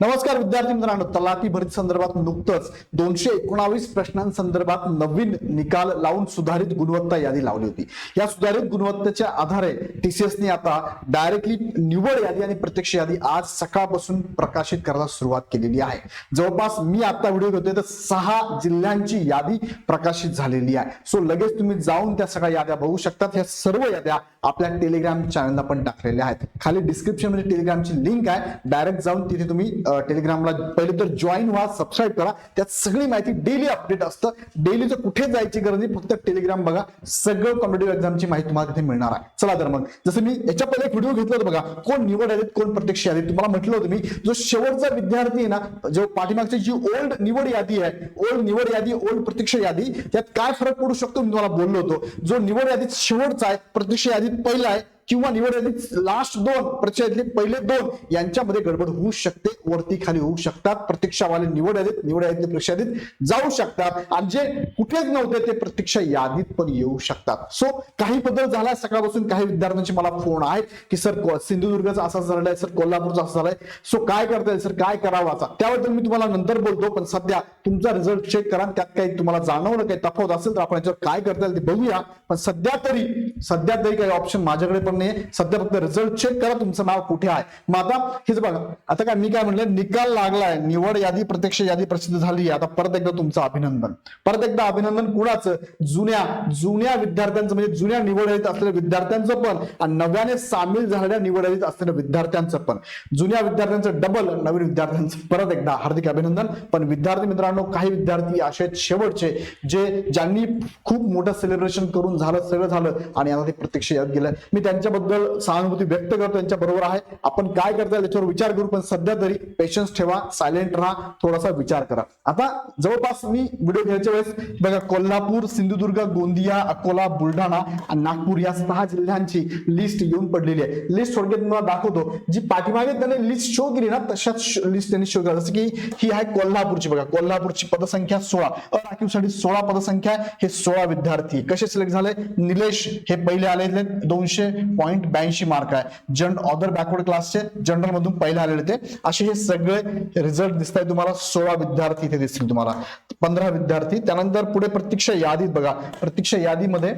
नमस्कार विद्यार्थी मित्रांनो तलाठी भरती संदर्भात नुकतंच दोनशे एकोणावीस प्रश्नांसंदर्भात नवीन निकाल लावून सुधारित गुणवत्ता यादी लावली होती. या सुधारित गुणवत्तेच्या आधारे टीसीएसने आता डायरेक्टली निवड यादी आणि प्रत्यक्ष यादी आज सकाळपासून प्रकाशित करायला सुरुवात केलेली आहे. जवळपास मी आता व्हिडिओ घेतोय तर सहा जिल्ह्यांची यादी प्रकाशित झालेली आहे. सो लगेच तुम्ही जाऊन त्या सगळ्या याद्या बघू शकतात. ह्या सर्व याद्या आपल्या टेलिग्राम चॅनलला पण टाकलेल्या आहेत. खाली डिस्क्रिप्शनमध्ये टेलिग्रामची लिंक आहे. डायरेक्ट जाऊन तिथे तुम्ही टेलिग्रामला पहिले तर जॉईन व्हा सबस्क्राईब करा. त्यात सगळी माहिती डेली अपडेट असतं. डेली तर कुठे जायची गरज नाही फक्त टेलिग्राम बघा. सगळं कॉम्पिटेटिव्ह एक्झामची माहिती तुम्हाला तिथे मिळणार आहे. चला तर मग. जसं मी याच्या पहिले एक व्हिडिओ घेतला होता बघा. कोण निवड आलेत कोण प्रत्यक्ष आले तुम्हाला म्हटलं होतं मी. जो शेवटचा विद्यार्थी आहे ना जो पाठीमागची जी ओल्ड निवड यादी आहे ओल्ड निवड यादी ओल्ड प्रत्यक्ष यादी त्यात काय फरक पडू शकतो मी तुम्हाला बोललो होतो. जो निवड यादीत शेवटचा आहे प्रत्यक्ष यादीत पहिला आहे किंवा निवड लास्ट दोन प्रत्यक्ष पहिले दोन यांच्यामध्ये गडबड होऊ शकते वरती खाली होऊ शकतात. प्रत्यक्षवाले निवड यादीत निवड यादीतले प्रत्यक्ष यादीत जाऊ शकतात. आणि जे कुठेच नव्हते ते प्रत्यक्ष यादीत पण येऊ शकतात. सो काही बदल झाला सकाळपासून काही विद्यार्थ्यांचे मला फोन आहेत की सर सिंधुदुर्गचा असा झालाय सर कोल्हापूरचा असा झालाय सो काय करता येईल सर? काय करावं आता? त्याबद्दल मी तुम्हाला नंतर बोलतो पण सध्या तुमचा रिझल्ट चेक करा त्यात काही तुम्हाला जाणवलं काही तफावत असेल तर आपण याच्यावर काय करता येईल ते बघूया. पण सध्या तरी सध्या तरी काही ऑप्शन माझ्याकडे पण नाही सध्या फक्त रिझल्ट चेक करा तुमचं नाव कुठे आहे? मग आता हेच बघा आता काय मी काय म्हणलं निकाल लागलाय. निवड यादी प्रत्यक्ष यादी प्रसिद्ध झाली आता परत एकदा तुमचं अभिनंदन. परत एकदा अभिनंदन कुणाचं? जुन्या जुन्या विद्यार्थ्यांचं म्हणजे जुन्या निवड यादीत असलेल्या विद्यार्थ्यांचं पण आणि नव्याने सामील झालेल्या निवड यादीत असलेल्या विद्यार्थ्यांचं पण. जुन्या विद्यार्थ्यांचं डबल नवीन विद्यार्थ्यांचं परत एकदा हार्दिक अभिनंदन. पण विद्यार्थी मित्रांनो काही विद्यार्थी असे शेवटचे जे ज्यांनी खूप मोठं सेलिब्रेशन करून झालं सगळं झालं आणि आता ते प्रत्यक्ष याद गेलं. मी त्यांच्या त्यांच्याबद्दल सहानुभूती व्यक्त करतो त्यांच्या बरोबर आहे. आपण काय करता त्याच्यावर विचार करू पण सध्या तरी पेशन्स ठेवा सायलेंट राहा थोडासा विचार करा. आता जवळपास मी व्हिडिओ घ्यायच्या वेळेस बघा कोल्हापूर सिंधुदुर्ग गोंदिया अकोला बुलढाणा आणि नागपूर या सहा जिल्ह्यांची लिस्ट येऊन पडलेली आहे. लिस्ट थोडक्यात मला दाखवतो. जी पाठीमागे त्याने लिस्ट शो केली ना तशाच लिस्ट त्यांनी शो केला. जसं की ही आहे कोल्हापूरची बघा कोल्हापूरची पदसंख्या सोळा. अराखीवसाठी सोळा पदसंख्या हे सोळा विद्यार्थी. कसे सिलेक्ट झाले? निलेश हे पहिले आले दोनशे पॉईंट ब्याऐंशी मार्क आहे. जन ऑदर बॅकवर्ड क्लासचे जनरल मधून पहिले आलेले ते. असे हे सगळे रिझल्ट दिसत आहे तुम्हाला. सोळा विद्यार्थी इथे दिसतील तुम्हाला. पंधरा विद्यार्थी. त्यानंतर पुढे प्रत्यक्ष यादीत बघा. प्रत्यक्ष यादीमध्ये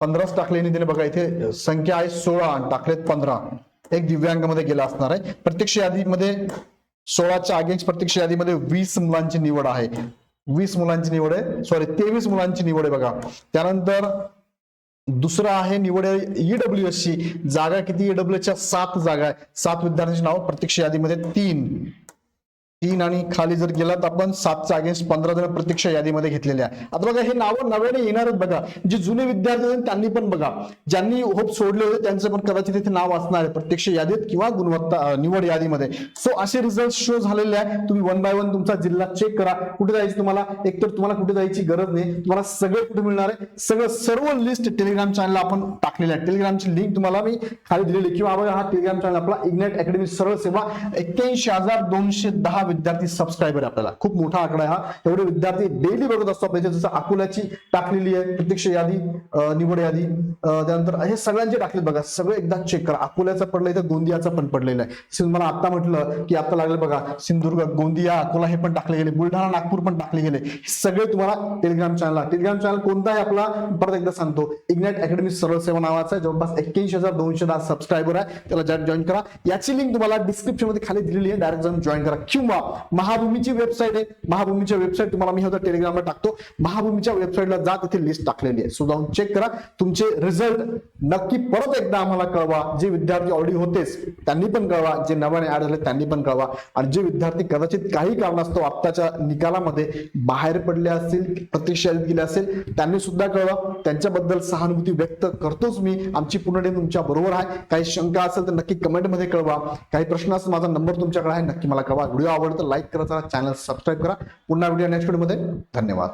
पंधराच टाकले दिले. बघा इथे संख्या आहे सोळा आणि टाकलेत पंधरा. एक दिव्यांगामध्ये गेला असणार आहे. प्रत्यक्ष यादीमध्ये सोळाच्या अगेन्स्ट प्रत्यक्ष यादीमध्ये वीस मुलांची निवड आहे. वीस मुलांची निवड आहे. सॉरी तेवीस मुलांची निवड आहे बघा. त्यानंतर दुसरं आहे निवड ईडब्ल्यू एस ची जागा किती? ईडब्ल्यू च्या सात जागा आहे. सात विद्यार्थ्यांची नाव प्रत्यक्ष यादीमध्ये तीन. तीन आणि खाली जर गेलात आपण सातच्या अगेन्स्ट पंधरा जण प्रत्यक्ष यादीमध्ये घेतलेले आहे आता बघा हे नावं नव्याने येणारच बघा. जे जुने विद्यार्थी आहेत त्यांनी पण बघा. ज्यांनी होप सोडले होते त्यांचं पण कदाचित इथे नाव असणार आहे. प्रत्यक्ष यादीत किंवा गुणवत्ता निवड यादीमध्ये. सो असे रिझल्ट शो झालेले आहे तुम्ही वन बाय वन तुमचा जिल्हा चेक करा. कुठे जायचं तुम्हाला? एकतर तुम्हाला कुठे जायची गरज नाही. तुम्हाला सगळं कुठे मिळणार आहे? सगळं सर्व लिस्ट टेलिग्राम चॅनलला आपण टाकलेली आहे टेलिग्रामची लिंक तुम्हाला मी खाली दिलेली किंवा बघा हा टेलिग्राम चॅनल आपला इग्नेट अकॅडमी सरळ सेवा एक्क्याऐंशी हजार दोनशे दहा विद्यार्थी सबस्क्रायबर आहे आपल्याला. खूप मोठा आकडा आहे हा. एवढे विद्यार्थी डेली बघत असतो आपल्या जसं अकोल्याची टाकलेली आहे प्रत्यक्ष यादी निवड यादी. त्यानंतर हे सगळ्यांचे टाकले बघा. सगळे एकदा चेक करा. अकोल्याचं पडलं इथं गोंदियाचं पण पडलेलं आहे. मला आता म्हटलं की आता लागलं बघा. सिंधुदुर्ग गोंदिया अकोला हे पण टाकले गेले. बुलढाणा नागपूर पण टाकले गेले. सगळे तुम्हाला टेलिग्राम चॅनलला टेलिग्राम चॅनल कोणता आहे आपला परत एकदा सांगतो. इग्नाइट अकॅडमी सरळ सेवा नावाचा आहे. जवळपास एक्क्याऐंशी हजार दोनशे दहा सबस्क्रायबर आहे. त्याला जॉईन करा. याची लिंक तुम्हाला डिस्क्रिप्शनमध्ये खाली दिलेली आहे. डायरेक्ट जाऊन जॉईन करा. किंवा महाभूमीची वेबसाईट आहे. महाभूमीच्या वेबसाईट तुम्हाला मी होता टेलिग्रामला टाकतो. महाभूमीच्या वेबसाईटला जा तिथे लिस्ट टाकलेली आहे. सो जाऊन चेक करा. तुमचे रिझल्ट नक्की परत एकदा आम्हाला कळवा. जे विद्यार्थी ऑलरेडी होतेच त्यांनी पण कळवा. जे नव्याने ऍड झाले त्यांनी पण कळवा. आणि जे विद्यार्थी कदाचित काही कारणास्तव आत्ताच्या निकालामध्ये बाहेर पडले असतील प्रतीक्षा गेले असेल त्यांनी सुद्धा कळवा. त्यांच्याबद्दल सहानुभूती व्यक्त करतोच मी. आमची पूर्ण तुमच्या बरोबर आहे. काही शंका असेल तर नक्की कमेंटमध्ये कळवा. काही प्रश्न असेल माझा नंबर तुमच्याकडे आहे. नक्की मला कळवा. व्हिडिओ आवडतं लाईक करा चॅनल सबस्क्राईब करा. पुन्हा व्हिडिओ नेक्स्ट व्हिडिओमध्ये धन्यवाद.